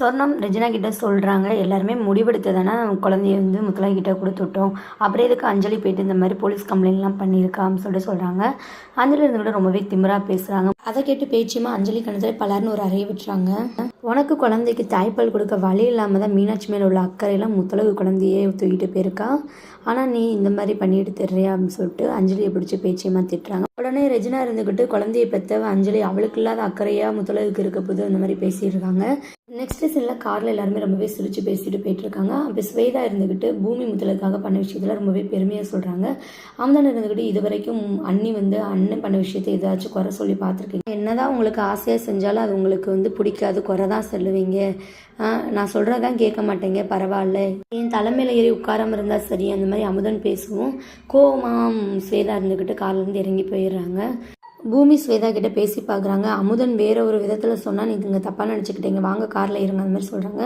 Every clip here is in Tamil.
சொர்ணம் ரெஜினா கிட்ட சொல்கிறாங்க எல்லாருமே முடிவெடுத்து தானே குழந்தைய வந்து முத்தலா கிட்ட கொடுத்துட்டோம். அப்புறம் எதுக்கு அஞ்சலி போயிட்டு இந்த மாதிரி போலீஸ் கம்ப்ளைண்ட்லாம் பண்ணியிருக்கான்னு சொல்லிட்டு சொல்கிறாங்க அஞ்சலி இருந்து கூட ரொம்பவே திமிராக பேசுகிறாங்க அதை கேட்டு பேச்சுமா அஞ்சலி கணத்தில் பலர்னு ஒரு அறைய விட்டுறாங்க. உனக்கு குழந்தைக்கு தாய்ப்பால் கொடுக்க வழி இல்லாமல் தான் மீனாட்சி மேலே உள்ள அக்கறையெல்லாம் முத்தலகு குழந்தையே தூக்கிட்டு போயிருக்கா? ஆனால் நீ இந்த மாதிரி பண்ணிட்டு தெரியா அப்படின்னு சொல்லிட்டு அஞ்சலியை பிடிச்சி பேச்சியமாக திட்டுறாங்க. உடனே ரெஜினா இருந்துக்கிட்டு குழந்தைய பெற்ற அஞ்சலி அவளுக்கு இல்லாத அக்கறையாக முத்தலகுக்கு இருக்க போது இந்த மாதிரி பேசியிருக்காங்க. நெக்ஸ்ட் சீனில் காரில் எல்லாருமே ரொம்பவே சிரித்து பேசிட்டு போயிட்டுருக்காங்க. அப்போ ஸ்வேதா இருந்துக்கிட்டு பூமி முதலுக்காக பண்ண விஷயத்தில் ரொம்பவே பெருமையாக சொல்கிறாங்க அம்தான் இருந்துக்கிட்டு இது வரைக்கும் அண்ணி வந்து அண்ணன் பண்ண விஷயத்தை ஏதாச்சும் குறை சொல்லி பார்த்துருக்கீங்க. என்னதான் உங்களுக்கு ஆசையாக செஞ்சாலும் அது உங்களுக்கு வந்து பிடிக்காது. குறை தான் சொல்லுவீங்க நான் சொல்கிறதான் கேட்க மாட்டேங்க. பரவாயில்ல. என் தலைமையில் ஏறி உட்காராம இருந்தால் சரி. அந்த மாதிரி அமுதன் பேசுவோம். கோமாம் ஸ்வேதா இருந்துக்கிட்டு கார்லேருந்து இறங்கி போயிடுறாங்க. பூமி ஸ்வேதா கிட்ட பேசி பார்க்குறாங்க அமுதன் வேற ஒரு விதத்தில் சொன்னால் நீங்கள் தப்பாக நினச்சிக்கிட்டீங்க. வாங்க காரில் இருங்க. அந்த மாதிரி சொல்கிறாங்க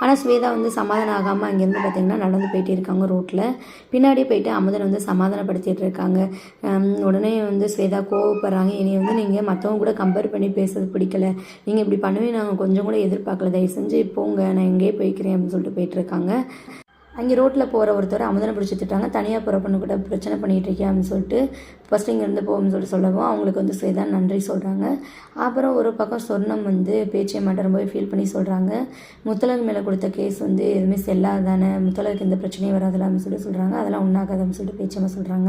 ஆனால் ஸ்வேதா வந்து சமாதானம் ஆகாமல் அங்கேருந்து பார்த்தீங்கன்னா நடந்து போயிட்டே இருக்காங்க ரோட்டில் பின்னாடி போயிட்டு அமுதன் வந்து சமாதானப்படுத்திட்டு இருக்காங்க. உடனே வந்து ஸ்வேதா கோவப்படுறாங்க. இனி வந்து நீங்கள் மற்றவங்க கூட கம்பேர் பண்ணி பேசுறது பிடிக்கல. நீங்கள் இப்படி பண்ணவே நாங்கள் கொஞ்சம் கூட எதிர்பார்க்கல. தயவு செஞ்சு போங்க. நான் எங்கேயே போய்க்கிறேன். அப்படின்னு சொல்லிட்டு போயிட்டு இருக்காங்க. அங்கே ரோட்டில் போகிற ஒருத்தர் அமுதனை பிடிச்சி திட்டாங்க தனியாக போகிற பொண்ணு கூட பிரச்சனை பண்ணிகிட்டு இருக்கேன் அப்படின்னு சொல்லிட்டு ஃபஸ்ட்டு இங்கேருந்து போகும்னு சொல்லிட்டு சொல்லவும் அவங்களுக்கு வந்து ஸ்வேதா நன்றி சொல்கிறாங்க அப்புறம் ஒரு பக்கம் சொர்ணம் வந்து பேச்சை மட்டும் ரொம்பவே ஃபீல் பண்ணி சொல்கிறாங்க முத்தலகு மேலே கொடுத்த கேஸ் வந்து எதுவுமே செல்லாதானே? முத்தலகுக்கு எந்த பிரச்சனையும் வராதுல அப்படின்னு சொல்லி சொல்கிறாங்க அதெல்லாம் உண்ணாகாதுன்னு சொல்லிட்டு பேச்சம்மா சொல்கிறாங்க